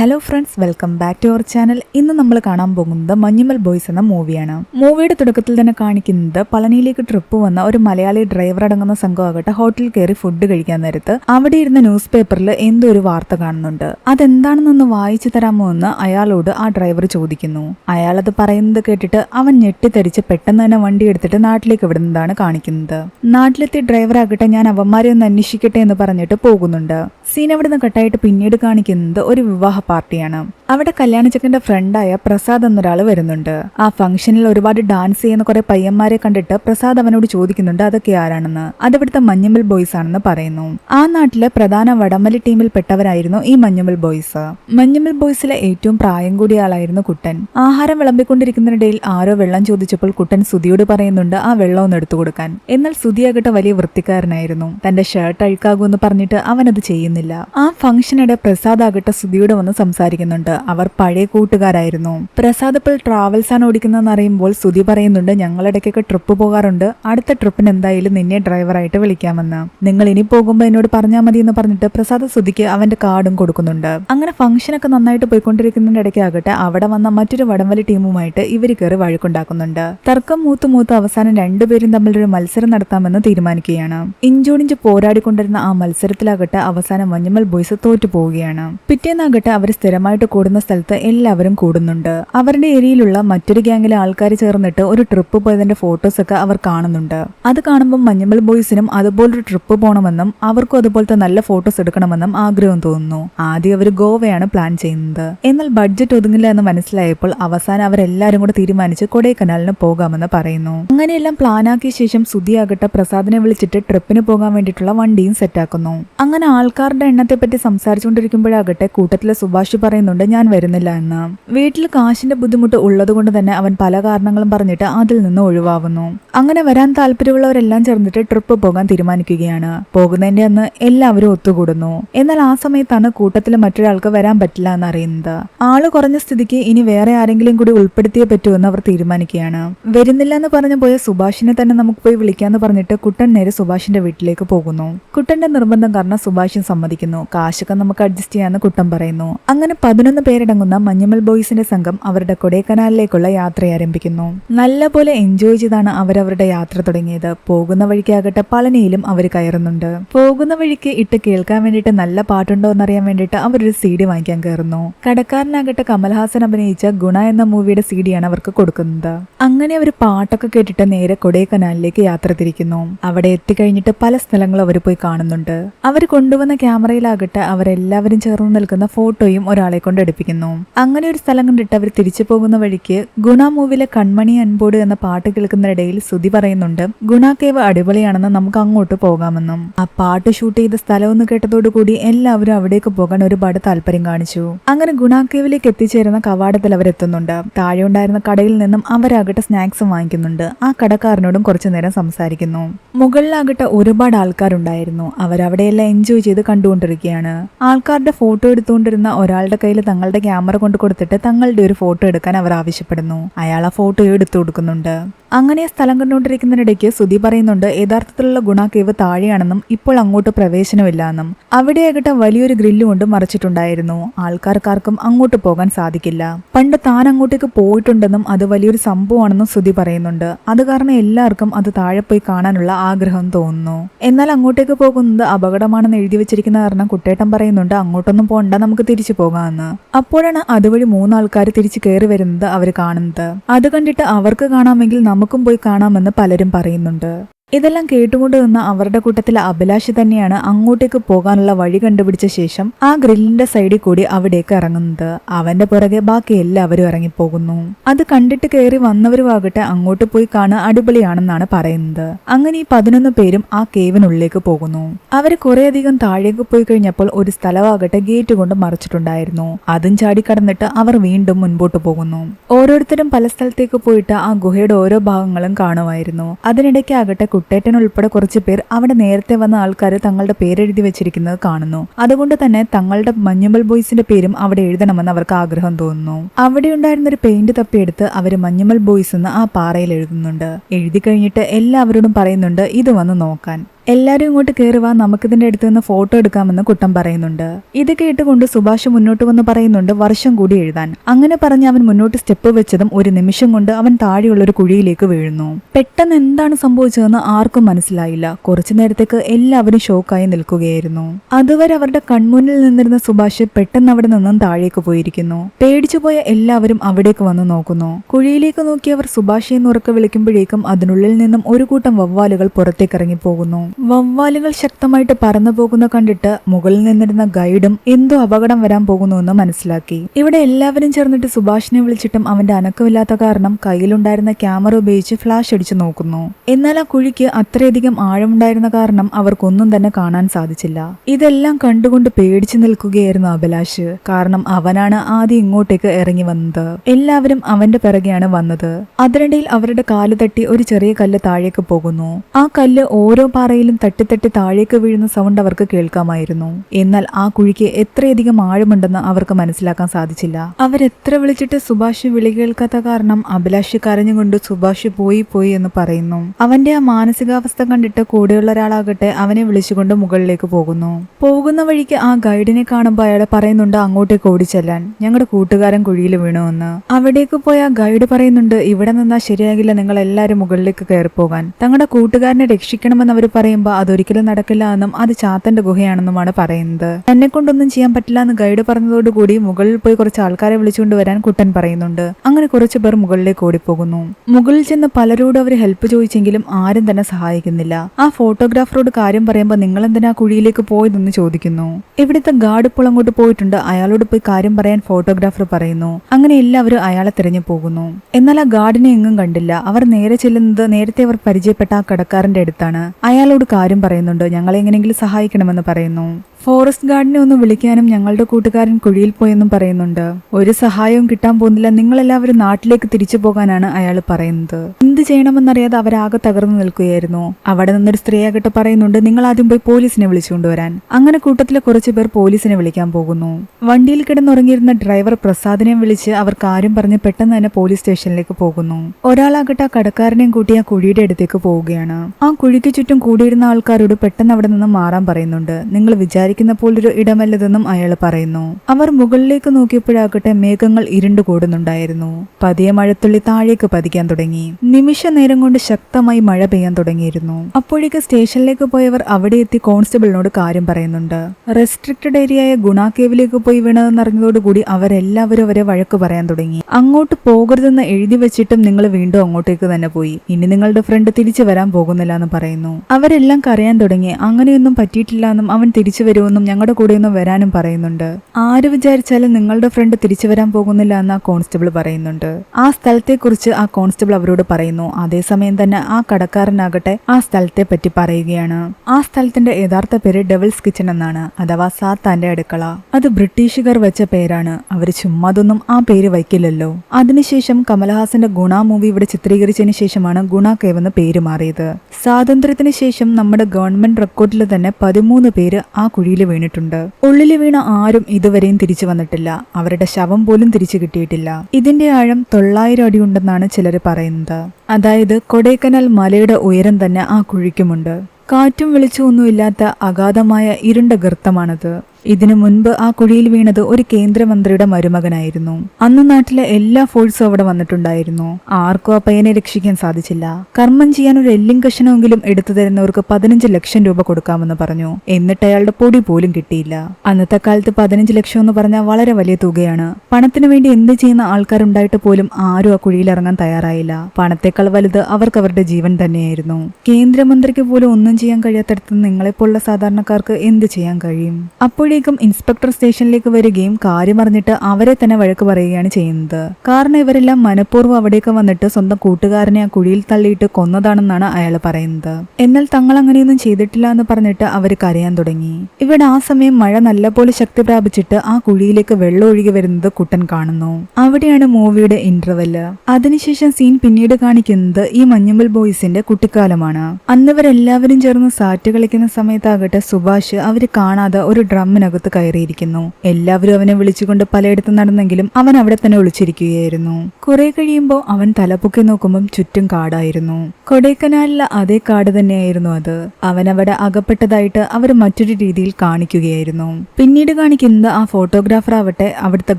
Hello friends welcome back to our channel ഇന്ന് നമ്മൾ കാണാൻ പോകുന്നത് മഞ്ഞുമൽ ബോയ്സ് എന്ന മൂവിയാണ് മൂവിയുടെ തുടക്കത്തിൽ തന്നെ കാണിക്കുന്നത് പളനിയിലേക്ക് ട്രിപ്പ് വന്ന ഒരു മലയാളി ഡ്രൈവർ അടങ്ങുന്ന സംഘമാകട്ടെ ഹോട്ടലിൽ കയറി ഫുഡ് കഴിക്കാൻ നേരത്ത് അവിടെ ഇരുന്ന ന്യൂസ് പേപ്പറിൽ എന്തോ ഒരു വാർത്ത കാണുന്നുണ്ട്. അതെന്താണെന്നൊന്ന് വായിച്ചു തരാമോ എന്ന് അയാളോട് ആ ഡ്രൈവർ ചോദിക്കുന്നു. അയാൾ അത് പറയുന്നത് കേട്ടിട്ട് അവൻ ഞെട്ടിത്തരിച്ച് പെട്ടെന്ന് തന്നെ വണ്ടി എടുത്തിട്ട് നാട്ടിലേക്ക് വിടുന്നതാണ് കാണിക്കുന്നത്. നാട്ടിലെത്തിയ ഡ്രൈവറാകട്ടെ ഞാൻ അവന്മാരെ ഒന്ന് അന്വേഷിക്കട്ടെ എന്ന് പറഞ്ഞിട്ട് പോകുന്നുണ്ട്. സീൻ അവിടുന്ന് കട്ടായിട്ട് പിന്നീട് കാണിക്കുന്നത് ഒരു വിവാഹ പാർട്ടിയാണ്. അവിടെ കല്യാണച്ചക്കന്റെ ഫ്രണ്ടായ പ്രസാദ് എന്നൊരാൾ വരുന്നുണ്ട്. ആ ഫംഗ്ഷനിൽ ഒരുപാട് ഡാൻസ് ചെയ്യുന്ന കുറെ പയ്യന്മാരെ കണ്ടിട്ട് പ്രസാദ് അവനോട് ചോദിക്കുന്നുണ്ട് അതൊക്കെ ആരാണെന്ന്. അതിവിടുത്തെ മഞ്ഞുമൽ ബോയ്സ് ആണെന്ന് പറയുന്നു. ആ നാട്ടിലെ പ്രധാന വടമലി ടീമിൽ പെട്ടവരായിരുന്നു ഈ മഞ്ഞുമൽ ബോയ്സ് മഞ്ഞുമൽ ബോയ്സിലെ ഏറ്റവും പ്രായം കൂടിയ ആളായിരുന്നു കുട്ടൻ. ആഹാരം വിളമ്പിക്കൊണ്ടിരിക്കുന്നതിനിടയിൽ ആരോ വെള്ളം ചോദിച്ചപ്പോൾ കുട്ടൻ സുതിയോട് പറയുന്നുണ്ട് ആ വെള്ളം ഒന്ന് എടുത്തു കൊടുക്കാൻ. എന്നാൽ സുതിയാകട്ടെ വലിയ വൃത്തിക്കാരനായിരുന്നു. തന്റെ ഷർട്ട് അഴുക്കാകുമെന്ന് പറഞ്ഞിട്ട് അവനത് ചെയ്യുന്നില്ല. ആ ഫംഗ്ഷനിടെ പ്രസാദ് ആകട്ടെ സുതിയോട് വന്ന് സംസാരിക്കുന്നുണ്ട്. അവർ പഴയ കൂട്ടുകാരായിരുന്നു. പ്രസാദ് ഇപ്പോൾ ട്രാവൽസ് ആണ് ഓടിക്കുന്നതെന്ന് അറിയുമ്പോൾ സുധി പറയുന്നുണ്ട് ഞങ്ങളിടയ്ക്കൊക്കെ ട്രിപ്പ് പോകാറുണ്ട്. അടുത്ത ട്രിപ്പിന് എന്തായാലും നിന്നെ ഡ്രൈവറായിട്ട് വിളിക്കാമെന്ന്. നിങ്ങൾ ഇനി പോകുമ്പോൾ എന്നോട് പറഞ്ഞാൽ മതി എന്ന് പറഞ്ഞിട്ട് പ്രസാദ് സുധിക്ക് അവന്റെ കാർഡും കൊടുക്കുന്നുണ്ട്. അങ്ങനെ ഫംഗ്ഷനൊക്കെ നന്നായിട്ട് പോയിക്കൊണ്ടിരിക്കുന്നതിന്റെ ഇടയ്ക്കാകട്ടെ അവിടെ വന്ന മറ്റൊരു വടംവലി ടീമുമായിട്ട് ഇവർ കയറി വഴക്കുണ്ടാക്കുന്നുണ്ട്. തർക്കം മൂത്ത് മൂത്ത് അവസാനം രണ്ടുപേരും തമ്മിലൊരു മത്സരം നടത്താമെന്ന് തീരുമാനിക്കുകയാണ്. ഇഞ്ചോടിഞ്ച് പോരാടിക്കൊണ്ടിരുന്ന ആ മത്സരത്തിലാകട്ടെ അവസാനം മഞ്ഞുമൽ ബോയ്സ് തോറ്റു പോവുകയാണ്. പിറ്റേന്നാകട്ടെ അവർ സ്ഥിരമായിട്ട് കൂടുന്ന സ്ഥലത്ത് എല്ലാവരും കൂടുന്നുണ്ട്. അവരുടെ ഏരിയയിലുള്ള മറ്റൊരു ഗ്യാങ്ങിലെ ആൾക്കാർ ചേർന്നിട്ട് ഒരു ട്രിപ്പ് പോയതിന്റെ ഫോട്ടോസ് ഒക്കെ അവർ കാണുന്നുണ്ട്. അത് കാണുമ്പോൾ മഞ്ഞമ്മൽ ബോയ്സിനും അതുപോലൊരു ട്രിപ്പ് പോകണമെന്നും അവർക്കും അതുപോലത്തെ നല്ല ഫോട്ടോസ് എടുക്കണമെന്നും ആഗ്രഹം തോന്നുന്നു. ആദ്യം അവർ ഗോവയാണ് പ്ലാൻ ചെയ്യുന്നത്. എന്നാൽ ബഡ്ജറ്റ് ഒതുങ്ങില്ല എന്ന് മനസ്സിലായപ്പോൾ അവസാനം അവരെല്ലാരും കൂടെ തീരുമാനിച്ച് കൊടൈക്കനാലിന് പോകാമെന്ന് പറയുന്നു. അങ്ങനെയെല്ലാം പ്ലാനാക്കിയ ശേഷം സുധിയാകട്ടെ പ്രസാദിനെ വിളിച്ചിട്ട് ട്രിപ്പിന് പോകാൻ വേണ്ടിയിട്ടുള്ള വണ്ടിയും സെറ്റാക്കുന്നു അങ്ങനെ ആൾക്കാരുടെ എണ്ണത്തെ പറ്റി സംസാരിച്ചുകൊണ്ടിരിക്കുമ്പോഴാകട്ടെ കൂട്ടത്തിലെ സുഭാഷ് പറയുന്നുണ്ട് ഞാൻ വരുന്നില്ല എന്ന്. വീട്ടിൽ കാശിന്റെ ബുദ്ധിമുട്ട് ഉള്ളതുകൊണ്ട് തന്നെ അവൻ പല കാരണങ്ങളും പറഞ്ഞിട്ട് അതിൽ നിന്ന് ഒഴിവാകുന്നു അങ്ങനെ വരാൻ താല്പര്യമുള്ളവരെല്ലാം ചേർന്നിട്ട് ട്രിപ്പ് പോകാൻ തീരുമാനിക്കുകയാണ്. പോകുന്നതിന്റെ അന്ന് എല്ലാവരും ഒത്തുകൂടുന്നു. എന്നാൽ ആ സമയത്താണ് കൂട്ടത്തിൽ മറ്റൊരാൾക്ക് വരാൻ പറ്റില്ല എന്ന് അറിയുന്നത് ആൾ കുറഞ്ഞ സ്ഥിതിക്ക് ഇനി വേറെ ആരെങ്കിലും കൂടി ഉൾപ്പെടുത്തിയേ പറ്റൂ എന്ന് അവർ തീരുമാനിക്കുകയാണ്. വരുന്നില്ല എന്ന് പറഞ്ഞു പോയ സുഭാഷിനെ തന്നെ നമുക്ക് പോയി വിളിക്കാന്ന് പറഞ്ഞിട്ട് കുട്ടൻ നേരെ സുഭാഷിന്റെ വീട്ടിലേക്ക് പോകുന്നു. കുട്ടന്റെ നിർബന്ധം കാരണം സുഭാഷിൻ സമ്മതിക്കുന്നു. കാശൊക്കെ നമുക്ക് അഡ്ജസ്റ്റ് ചെയ്യാന്ന് കുട്ടൻ പറയുന്നു. അങ്ങനെ പതിനൊന്ന് പേരടങ്ങുന്ന മഞ്ഞുമൽ ബോയ്സിന്റെ സംഘം അവരുടെ കൊടൈക്കനാലിലേക്കുള്ള യാത്ര ആരംഭിക്കുന്നു. നല്ലപോലെ എൻജോയ് ചെയ്താണ് അവരവരുടെ യാത്ര തുടങ്ങിയത്. പോകുന്ന വഴിക്കാകട്ടെ പളനിയിലും അവർ കയറുന്നുണ്ട്. പോകുന്ന വഴിക്ക് ഇട്ട് കേൾക്കാൻ വേണ്ടിയിട്ട് നല്ല പാട്ടുണ്ടോ എന്നറിയാൻ വേണ്ടിയിട്ട് അവരൊരു സി ഡി വാങ്ങിക്കാൻ കയറുന്നു. കടക്കാരനാകട്ടെ കമൽഹാസൻ അഭിനയിച്ച ഗുണ എന്ന മൂവിയുടെ സി ഡിയാണ് അവർക്ക് കൊടുക്കുന്നത്. അങ്ങനെ അവർ പാട്ടൊക്കെ കേട്ടിട്ട് നേരെ കൊടൈക്കനാലിലേക്ക് യാത്ര തിരിക്കുന്നു. അവിടെ എത്തിക്കഴിഞ്ഞിട്ട് പല സ്ഥലങ്ങളും അവർ പോയി കാണുന്നുണ്ട്. അവർ കൊണ്ടുവന്ന ക്യാമറയിലാകട്ടെ അവരെല്ലാവരും ചേർന്ന് നിൽക്കുന്ന ഫോട്ടോയും ഒരാളെ കൊണ്ട് എടുപ്പിക്കുന്നു അങ്ങനെ ഒരു സ്ഥലം കണ്ടിട്ട് അവർ തിരിച്ചു പോകുന്ന വഴിക്ക് ഗുണ മൂവിലെ കൺമണി അൻപോട് എന്ന പാട്ട് കേൾക്കുന്നതിനിടയിൽ ശ്രുതി പറയുന്നുണ്ട് ഗുണ കേവ് അടിപൊളിയാണെന്ന് നമുക്ക് അങ്ങോട്ട് പോകാമെന്നും. ആ പാട്ട് ഷൂട്ട് ചെയ്ത സ്ഥലം എന്ന് കേട്ടതോടുകൂടി എല്ലാവരും അവിടേക്ക് പോകാൻ ഒരുപാട് താല്പര്യം കാണിച്ചു. അങ്ങനെ ഗുണ കേവിലേക്ക് എത്തിച്ചേരുന്ന കവാടത്തിൽ അവർ എത്തുന്നുണ്ട്. താഴെ ഉണ്ടായിരുന്ന കടയിൽ നിന്നും അവരാകട്ടെ സ്നാക്സും വാങ്ങിക്കുന്നുണ്ട്. ആ കടക്കാരനോടും കുറച്ചു നേരം സംസാരിക്കുന്നു. മുകളിലാകട്ടെ ഒരുപാട് ആൾക്കാരുണ്ടായിരുന്നു. അവരവിടെയെല്ലാം എൻജോയ് ചെയ്ത് കണ്ടുകൊണ്ടിരിക്കുകയാണ്. ആൾക്കാരുടെ ഫോട്ടോ എടുത്തുകൊണ്ടിരുന്ന ഒരാളുടെ കയ്യിൽ തങ്ങളുടെ ക്യാമറ കൊണ്ട് കൊടുത്തിട്ട് തങ്ങളുടെ ഒരു ഫോട്ടോ എടുക്കാൻ അവർ ആവശ്യപ്പെടുന്നു. അയാൾ ആ ഫോട്ടോ എടുത്തു കൊടുക്കുന്നുണ്ട്. അങ്ങനെ സ്ഥലം കണ്ടുകൊണ്ടിരിക്കുന്നതിനിടയ്ക്ക് സുധി പറയുന്നുണ്ട് യഥാർത്ഥത്തിലുള്ള ഗുണ കേവ് താഴെയാണെന്നും ഇപ്പോൾ അങ്ങോട്ട് പ്രവേശനമില്ല എന്നും അവിടെയാകട്ടെ വലിയൊരു ഗ്രില്ല് കൊണ്ട് മറച്ചിട്ടുണ്ടായിരുന്നു. ആൾക്കാർക്കാർക്കും അങ്ങോട്ട് പോകാൻ സാധിക്കില്ല. പണ്ട് താൻ അങ്ങോട്ടേക്ക് പോയിട്ടുണ്ടെന്നും അത് വലിയൊരു സംഭവമാണെന്നും സുധി പറയുന്നുണ്ട്. അത് കാരണം എല്ലാവർക്കും അത് താഴെ പോയി കാണാനുള്ള ആഗ്രഹം തോന്നുന്നു. എന്നാൽ അങ്ങോട്ടേക്ക് പോകുന്നത് അപകടമാണെന്ന് എഴുതി വെച്ചിരിക്കുന്ന കാരണം കുട്ടേട്ടൻ പറയുന്നുണ്ട് അങ്ങോട്ടൊന്നും പോകണ്ട നമുക്ക് തിരിച്ചു പോകാമെന്ന് അപ്പോഴാണ് അതുവഴി മൂന്നാൾക്കാർ തിരിച്ചു കയറി വരുന്നത് അവർ കാണുന്നത്. അത് കണ്ടിട്ട് അവർക്ക് കാണാമെങ്കിൽ നമുക്കും പോയി കാണാമെന്ന് പലരും പറയുന്നുണ്ട്. ഇതെല്ലാം കേട്ടുകൊണ്ട് നിന്ന അവരുടെ കൂട്ടത്തിലെ അഭിലാഷി തന്നെയാണ് അങ്ങോട്ടേക്ക് പോകാനുള്ള വഴി കണ്ടുപിടിച്ച ശേഷം ആ ഗ്രില്ലിന്റെ സൈഡിൽ കൂടി അവിടേക്ക് ഇറങ്ങുന്നത്. അവന്റെ പുറകെ ബാക്കി എല്ലാവരും ഇറങ്ങിപ്പോകുന്നു. അത് കണ്ടിട്ട് കയറി വന്നവരുമാകട്ടെ അങ്ങോട്ട് പോയി കാണാൻ അടിപൊളിയാണെന്നാണ് പറയുന്നത്. അങ്ങനെ ഈ പതിനൊന്ന് പേരും ആ കേവിനുള്ളിലേക്ക് പോകുന്നു. അവർ കുറേയധികം താഴേക്ക് പോയി കഴിഞ്ഞപ്പോൾ ഒരു സ്ഥലമാകട്ടെ ഗേറ്റ് കൊണ്ട് മറിച്ചിട്ടുണ്ടായിരുന്നു. അതും ചാടി കടന്നിട്ട് അവർ വീണ്ടും മുൻപോട്ട് പോകുന്നു. ഓരോരുത്തരും പല സ്ഥലത്തേക്ക് പോയിട്ട് ആ ഗുഹയുടെ ഓരോ ഭാഗങ്ങളും കാണുമായിരുന്നു. അതിനിടയ്ക്കാകട്ടെ കുട്ടേട്ടൻ ഉൾപ്പെടെ കുറച്ച് പേർ അവിടെ നേരത്തെ വന്ന ആൾക്കാർ തങ്ങളുടെ പേരെഴുതി വെച്ചിരിക്കുന്നത് കാണുന്നു. അതുകൊണ്ട് തന്നെ തങ്ങളുടെ മഞ്ഞുമൽ ബോയ്സിന്റെ പേരും അവിടെ എഴുതണമെന്ന് അവർക്ക് ആഗ്രഹം തോന്നുന്നു. അവിടെ ഉണ്ടായിരുന്ന ഒരു പെയിന്റ് തപ്പിയെടുത്ത് അവർ മഞ്ഞുമൽ ബോയ്സ് എന്ന് ആ പാറയിൽ എഴുതുന്നുണ്ട്. എഴുതി കഴിഞ്ഞിട്ട് എല്ലാവരോടും പറയുന്നുണ്ട് ഇത് വന്ന് നോക്കാൻ. എല്ലാരും ഇങ്ങോട്ട് കയറി നമുക്കിതിന്റെ അടുത്ത് നിന്ന് ഫോട്ടോ എടുക്കാമെന്ന് കുട്ടൻ പറയുന്നുണ്ട്. ഇത് കേട്ടുകൊണ്ട് സുഭാഷ് മുന്നോട്ട് വന്ന് പറയുന്നുണ്ട് വർഷം കൂടി എഴുതാൻ. അങ്ങനെ പറഞ്ഞ് അവൻ മുന്നോട്ട് സ്റ്റെപ്പ് വെച്ചതും ഒരു നിമിഷം കൊണ്ട് അവൻ താഴെയുള്ള ഒരു കുഴിയിലേക്ക് വീഴുന്നു. പെട്ടെന്ന് എന്താണ് സംഭവിച്ചതെന്ന് ആർക്കും മനസ്സിലായില്ല. കുറച്ചു നേരത്തേക്ക് എല്ലാവരും ഷോക്കായി നിൽക്കുകയായിരുന്നു. അതുവരെ അവരുടെ കൺമുന്നിൽ നിന്നിരുന്ന സുഭാഷ് പെട്ടെന്ന് അവിടെ നിന്നും താഴേക്ക് പോയിരിക്കുന്നു. പേടിച്ചുപോയ എല്ലാവരും അവിടേക്ക് വന്ന് നോക്കുന്നു. കുഴിയിലേക്ക് നോക്കിയവർ സുഭാഷ് എന്ന് ഉറക്കെ വിളിക്കുമ്പോഴേക്കും അതിനുള്ളിൽ നിന്നും ഒരു കൂട്ടം വവ്വാലുകൾ പുറത്തേക്ക് ഇറങ്ങി പോകുന്നു വവ്വാലുകൾ ശക്തമായിട്ട് പറന്നു പോകുന്ന കണ്ടിട്ട് മുകളിൽ നിന്നിരുന്ന ഗൈഡും എന്തോ അപകടം വരാൻ പോകുന്നുവെന്ന് മനസ്സിലാക്കി. ഇവിടെ എല്ലാവരും ചേർന്നിട്ട് സുഭാഷിനെ വിളിച്ചിട്ടും അവന്റെ അനക്കമില്ലാത്ത കാരണം കയ്യിലുണ്ടായിരുന്ന ക്യാമറ ഉപയോഗിച്ച് ഫ്ലാഷ് അടിച്ചു നോക്കുന്നു. എന്നാൽ ആ കുഴിക്ക് അത്രയധികം ആഴമുണ്ടായിരുന്ന കാരണം അവർക്കൊന്നും തന്നെ കാണാൻ സാധിച്ചില്ല. ഇതെല്ലാം കണ്ടുകൊണ്ട് പേടിച്ചു നിൽക്കുകയായിരുന്നു അഭിലാഷ്. കാരണം അവനാണ് ആദ്യം ഇങ്ങോട്ടേക്ക് ഇറങ്ങി വന്നത്. എല്ലാവരും അവന്റെ പിറകെയാണ് വന്നത്. അതിനിടയിൽ അവരുടെ കാൽ തട്ടി ഒരു ചെറിയ കല്ല് താഴേക്ക് പോകുന്നു. ആ കല്ല് ഓരോ പാറയിലും തട്ടി തട്ടിത്തട്ടി താഴേക്ക് വീഴുന്ന സൗണ്ട് അവർക്ക് കേൾക്കാമായിരുന്നു. എന്നാൽ ആ കുഴിക്ക് എത്രയധികം ആഴമുണ്ടെന്ന് അവർക്ക് മനസ്സിലാക്കാൻ സാധിച്ചില്ല. അവരെത്ര വിളിച്ചിട്ട് സുഭാഷ് വിളി കേൾക്കാത്ത കാരണം അഭിലാഷ് കരഞ്ഞുകൊണ്ട് സുഭാഷ് പോയി പോയി എന്ന് പറയുന്നു. അവന്റെ ആ മാനസികാവസ്ഥ കണ്ടിട്ട് കൂടെയുള്ള ഒരാളാകട്ടെ അവനെ വിളിച്ചുകൊണ്ട് മുകളിലേക്ക് പോകുന്നു. പോകുന്ന വഴിക്ക് ആ ഗൈഡിനെ കാണുമ്പോൾ അയാൾ പറയുന്നുണ്ട് അങ്ങോട്ടേക്ക് ഓടിച്ചെല്ലാൻ. ഞങ്ങളുടെ കൂട്ടുകാരൻ കുഴിയിൽ വീണുവെന്ന് അവിടേക്ക് പോയ ആ ഗൈഡ് പറയുന്നുണ്ട് ഇവിടെ നിന്നാ ശരിയാകില്ല നിങ്ങൾ എല്ലാവരും മുകളിലേക്ക് കയറി പോകാൻ തങ്ങളുടെ കൂട്ടുകാരനെ രക്ഷിക്കണമെന്ന് അവർ പറയുമ്പോൾ അതൊരിക്കലും നടക്കില്ല എന്നും അത് ചാത്തന്റെ ഗുഹയാണെന്നുമാണ് പറയുന്നത്. എന്നെ കൊണ്ടൊന്നും ചെയ്യാൻ പറ്റില്ല എന്ന് ഗൈഡ് പറഞ്ഞതോടുകൂടി മുകളിൽ പോയി കുറച്ച് ആൾക്കാരെ വിളിച്ചുകൊണ്ട് വരാൻ കുട്ടൻ പറയുന്നുണ്ട്. അങ്ങനെ കുറച്ച് പേർ മുകളിലേക്ക് ഓടിപ്പോകുന്നു. മുകളിൽ ചെന്ന് പലരോടും അവർ ഹെൽപ്പ് ചോദിച്ചെങ്കിലും ആരും തന്നെ സഹായിക്കുന്നില്ല. ആ ഫോട്ടോഗ്രാഫറോട് കാര്യം പറയുമ്പോൾ നിങ്ങൾ എന്തിനാ കുഴിയിലേക്ക് പോയതെന്ന് ചോദിക്കുന്നു. ഇവിടുത്തെ ഗാർഡ് ഇപ്പോൾ അങ്ങോട്ട് പോയിട്ടുണ്ട്. അയാളോട് പോയി കാര്യം പറയാൻ ഫോട്ടോഗ്രാഫർ പറയുന്നു. അങ്ങനെ എല്ലാവരും അയാളെ തിരഞ്ഞു പോകുന്നു. എന്നാൽ ആ ഗാർഡിനെ എങ്ങും കണ്ടില്ല. അവർ നേരെ ചെല്ലുന്നത് നേരത്തെ അവർ പരിചയപ്പെട്ട ആ കടക്കാരന്റെ അടുത്താണ്. അയാളോട് കാര്യം പറയുന്നുണ്ട്? ഞങ്ങളെ എങ്ങനെയെങ്കിലും സഹായിക്കണമെന്ന് പറയുന്നു. ഫോറസ്റ്റ് ഗാർഡിനെ ഒന്ന് വിളിക്കാനും ഞങ്ങളുടെ കൂട്ടുകാരൻ കുഴിയിൽ പോയെന്നും പറയുന്നുണ്ട്. ഒരു സഹായവും കിട്ടാൻ പോകുന്നില്ല. നിങ്ങളെല്ലാവരും നാട്ടിലേക്ക് തിരിച്ചു പോകാനാണ് അയാൾ പറയുന്നത്. എന്ത് ചെയ്യണമെന്നറിയാതെ അവരാകെ തകർന്നു നിൽക്കുകയായിരുന്നു. അവിടെ നിന്നൊരു സ്ത്രീയാകട്ടെ പറയുന്നുണ്ട് നിങ്ങൾ ആദ്യം പോയി പോലീസിനെ വിളിച്ചുകൊണ്ടുവരാൻ അങ്ങനെ കൂട്ടത്തിലെ കുറച്ചു പേർ പോലീസിനെ വിളിക്കാൻ പോകുന്നു. വണ്ടിയിൽ കിടന്നുറങ്ങിയിരുന്ന ഡ്രൈവർ പ്രസാദിനെ വിളിച്ച് അവർ കാര്യം പറഞ്ഞ് പെട്ടെന്ന് തന്നെ പോലീസ് സ്റ്റേഷനിലേക്ക് പോകുന്നു. ഒരാളാകട്ടെ ആ കടക്കാരനെയും കൂട്ടി ആ കുഴിയുടെ അടുത്തേക്ക് പോവുകയാണ്. ആ കുഴിക്ക് ചുറ്റും കൂടിയിരുന്ന ആൾക്കാരോട് പെട്ടെന്ന് അവിടെ നിന്ന് മാറാൻ പറയുന്നുണ്ട്. നിങ്ങൾ വിചാരിക്കുന്ന പോലൊരു ഇടമല്ലതെന്നും അയാൾ പറയുന്നു. അവർ മുകളിലേക്ക് നോക്കിയപ്പോഴാകട്ടെ മേഘങ്ങൾ ഇരുണ്ടു കൂടുന്നുണ്ടായിരുന്നു. പതിയെ മഴത്തുള്ളി താഴേക്ക് പതിക്കാൻ തുടങ്ങി. നിമിഷ നേരം കൊണ്ട് ശക്തമായി മഴ പെയ്യാൻ തുടങ്ങിയിരുന്നു. അപ്പോഴേക്ക് സ്റ്റേഷനിലേക്ക് പോയവർ അവിടെ എത്തി കോൺസ്റ്റബിളിനോട് കാര്യം പറയുന്നുണ്ട്. റെസ്ട്രിക്റ്റഡ് ഏരിയയായ ഗുണ കേവിലേക്ക് പോയി വീണതെന്നറിഞ്ഞതോടുകൂടി അവരെല്ലാവരും അവരെ വഴക്ക് പറയാൻ തുടങ്ങി. അങ്ങോട്ട് പോകരുതെന്ന് എഴുതി വെച്ചിട്ടും നിങ്ങൾ വീണ്ടും അങ്ങോട്ടേക്ക് തന്നെ പോയി. ഇനി നിങ്ങളുടെ ഫ്രണ്ട് തിരിച്ചു വരാൻ പോകുന്നില്ല എന്ന് പറയുന്നു. അവരെല്ലാം കരയാൻ തുടങ്ങി. അങ്ങനെയൊന്നും പറ്റിയിട്ടില്ല എന്നും അവൻ തിരിച്ചു വരുമെന്നും ഞങ്ങളുടെ കൂടെ ഒന്നും വരാനും പറയുന്നുണ്ട്. ആര് വിചാരിച്ചാലും നിങ്ങളുടെ ഫ്രണ്ട് തിരിച്ചു വരാൻ പോകുന്നില്ല എന്ന് ആ കോൺസ്റ്റബിൾ പറയുന്നുണ്ട്. ആ സ്ഥലത്തെക്കുറിച്ച് ആ കോൺസ്റ്റബിൾ അവരോട് പറയുന്നു. അതേസമയം തന്നെ ആ കടക്കാരനാകട്ടെ ആ സ്ഥലത്തെ പറ്റി പറയുകയാണ്. ആ സ്ഥലത്തിന്റെ യഥാർത്ഥ പേര് ഡെവിൾസ് കിച്ചൺ എന്നാണ് അഥവാ സാത്താന്റെ അടുക്കള. അത് ബ്രിട്ടീഷുകാർ വെച്ച പേരാണ്. അവർ ചുമ്മാതൊന്നും ആ പേര് വയ്ക്കില്ലല്ലോ. അതിനുശേഷം കമലഹാസന്റെ ഗുണ മൂവി ഇവിടെ ചിത്രീകരിച്ചതിന് ശേഷമാണ് ഗുണ കേവ് എന്ന പേര് മാറിയത്. സ്വാതന്ത്ര്യത്തിന് ശേഷം നമ്മുടെ ഗവൺമെന്റ് റെക്കോർഡിൽ തന്നെ പതിമൂന്ന് പേര് ആ കുഴിയിൽ വീണിട്ടുണ്ട്. ഉള്ളിൽ വീണ ആരും ഇതുവരെയും തിരിച്ചു വന്നിട്ടില്ല. അവരുടെ ശവം പോലും തിരിച്ചു കിട്ടിയിട്ടില്ല. ഇതിന്റെ ആഴം തൊള്ളായിരം അടി ഉണ്ടെന്നാണ് ചിലർ പറയുന്നത്. അതായത് കൊടൈക്കനാൽ മലയുടെ ഉയരം തന്നെ ആ കുഴിക്കുമുണ്ട്. കാറ്റും വെളിച്ചമൊന്നുമില്ലാത്ത അഗാധമായ ഇരുണ്ട ഗർത്തമാണത്. ഇതിനു മുൻപ് ആ കുഴിയിൽ വീണത് ഒരു കേന്ദ്രമന്ത്രിയുടെ മരുമകനായിരുന്നു. അന്ന് നാട്ടിലെ എല്ലാ ഫോഴ്സും അവിടെ വന്നിട്ടുണ്ടായിരുന്നു. ആർക്കും ആ പയ്യനെ രക്ഷിക്കാൻ സാധിച്ചില്ല. കർമ്മം ചെയ്യാൻ ഒരു എല്ലും കഷണമെങ്കിലും എടുത്തു തരുന്നവർക്ക് പതിനഞ്ച് ലക്ഷം രൂപ കൊടുക്കാമെന്ന് പറഞ്ഞു. എന്നിട്ട് അയാളുടെ പൊടി പോലും കിട്ടിയില്ല. അന്നത്തെ കാലത്ത് പതിനഞ്ച് ലക്ഷം എന്ന് പറഞ്ഞാൽ വളരെ വലിയ തുകയാണ്. പണത്തിനു വേണ്ടി എന്ത് ചെയ്യുന്ന ആൾക്കാരുണ്ടായിട്ട് പോലും ആരും ആ കുഴിയിൽ ഇറങ്ങാൻ തയ്യാറായില്ല. പണത്തെക്കാൾ വലുത് അവർക്ക് അവരുടെ ജീവൻ തന്നെയായിരുന്നു. കേന്ദ്രമന്ത്രിക്ക് പോലും ഒന്നും ചെയ്യാൻ കഴിയാത്തടത്ത് നിങ്ങളെപ്പോലുള്ള സാധാരണക്കാർക്ക് എന്ത് ചെയ്യാൻ കഴിയും? അപ്പോഴേക്കും ഇൻസ്പെക്ടർ സ്റ്റേഷനിലേക്ക് വരികയും കാര്യം അറിഞ്ഞിട്ട് അവരെ തന്നെ വഴക്ക് പറയുകയാണ് ചെയ്യുന്നത്. കാരണം ഇവരെല്ലാം മനഃപൂർവം അവിടേക്ക് വന്നിട്ട് സ്വന്തം കൂട്ടുകാരനെ ആ കുഴിയിൽ തള്ളിയിട്ട് കൊന്നതാണെന്നാണ് അയാൾ പറയുന്നത്. എന്നാൽ തങ്ങൾ അങ്ങനെയൊന്നും ചെയ്തിട്ടില്ല എന്ന് പറഞ്ഞിട്ട് അവർ കരയാൻ തുടങ്ങി. ഇവിടെ ആ സമയം മഴ നല്ലപോലെ ശക്തി പ്രാപിച്ചിട്ട് ആ കുഴിയിലേക്ക് വെള്ളം ഒഴുകി വരുന്നത് കുട്ടൻ കാണുന്നു. അവിടെയാണ് മൂവിയുടെ ഇന്റർവെൽ അതിനുശേഷം സീൻ പിന്നീട് കാണിക്കുന്നത് ഈ മഞ്ഞുമ്പൽ ബോയ്സിന്റെ കുട്ടിക്കാലമാണ്. അന്നിവരെല്ലാവരും ചേർന്ന് സാറ്റ് കളിക്കുന്ന സമയത്താകട്ടെ സുഭാഷ് അവർ കാണാതെ ഒരു ഡ്രമ്മിന് അവനകത്ത് കയറിയിരിക്കുന്നു. എല്ലാവരും അവനെ വിളിച്ചുകൊണ്ട് പലയിടത്തും നടന്നെങ്കിലും അവൻ അവിടെ തന്നെ ഒളിച്ചിരിക്കുകയായിരുന്നു. കുറെ കഴിയുമ്പോൾ അവൻ തലപൊക്കി നോക്കുമ്പോൾ ചുറ്റും കാടായിരുന്നു. കൊടൈക്കനാലിലെ അതേ കാട് തന്നെയായിരുന്നു അത്. അവൻ അവിടെ അകപ്പെട്ടതായിട്ട് അവർ മറ്റൊരു രീതിയിൽ കാണിക്കുകയായിരുന്നു. പിന്നീട് കാണിക്കുന്നത് ആ ഫോട്ടോഗ്രാഫർ ആവട്ടെ അവിടുത്തെ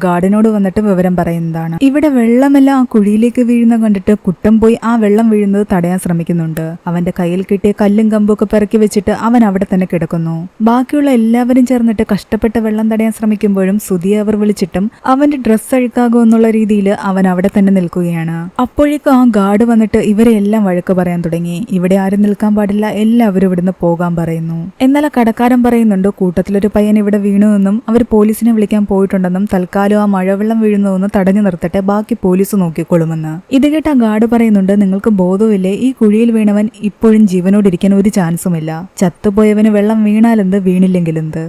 ഗാർഡനോട് വന്നിട്ട് വിവരം പറയുന്നതാണ്. ഇവിടെ വെള്ളമെല്ലാം ആ കുഴിയിലേക്ക് വീഴുന്ന കണ്ടിട്ട് കുട്ടം പോയി ആ വെള്ളം വീഴുന്നത് തടയാൻ ശ്രമിക്കുന്നുണ്ട്. അവന്റെ കയ്യിൽ കിട്ടിയ കല്ലും കമ്പും ഒക്കെ പിറക്കി വെച്ചിട്ട് അവൻ അവിടെ തന്നെ കിടക്കുന്നു. ബാക്കിയുള്ള എല്ലാവരും ചേർന്നിട്ട് കഷ്ടപ്പെട്ട് വെള്ളം തടയാൻ ശ്രമിക്കുമ്പോഴും സുധിയെ അവർ വിളിച്ചിട്ടും അവന്റെ ഡ്രസ്സ് അഴുക്കാകും എന്നുള്ള രീതിയിൽ അവൻ അവിടെ തന്നെ നിൽക്കുകയാണ്. അപ്പോഴേക്കും ആ ഗാർഡ് വന്നിട്ട് ഇവരെ എല്ലാം വഴക്ക് പറയാൻ തുടങ്ങി. ഇവിടെ ആരും നിൽക്കാൻ പാടില്ല എല്ലാവരും ഇവിടുന്ന് പോകാൻ പറയുന്നു. എന്നാൽ കടക്കാരൻ പറയുന്നുണ്ട് കൂട്ടത്തിലൊരു പയ്യൻ ഇവിടെ വീണു എന്നും അവർ പോലീസിനെ വിളിക്കാൻ പോയിട്ടുണ്ടെന്നും തൽക്കാലം ആ മഴവെള്ളം വീഴുന്നതെന്ന് തടഞ്ഞു നിർത്തട്ടെ ബാക്കി പോലീസ് നോക്കിക്കൊള്ളുമെന്ന് ഇത് കേട്ട ആ ഗാർഡ് പറയുന്നുണ്ട് നിങ്ങൾക്ക് ബോധമില്ലേ ഈ കുഴിയിൽ വീണവൻ ഇപ്പോഴും ജീവനോടിരിക്കാൻ ഒരു ചാൻസുമില്ല ചത്തുപോയവന് വെള്ളം വീണാലെന്ത്? വീണില്ലെങ്കിലെന്ത്?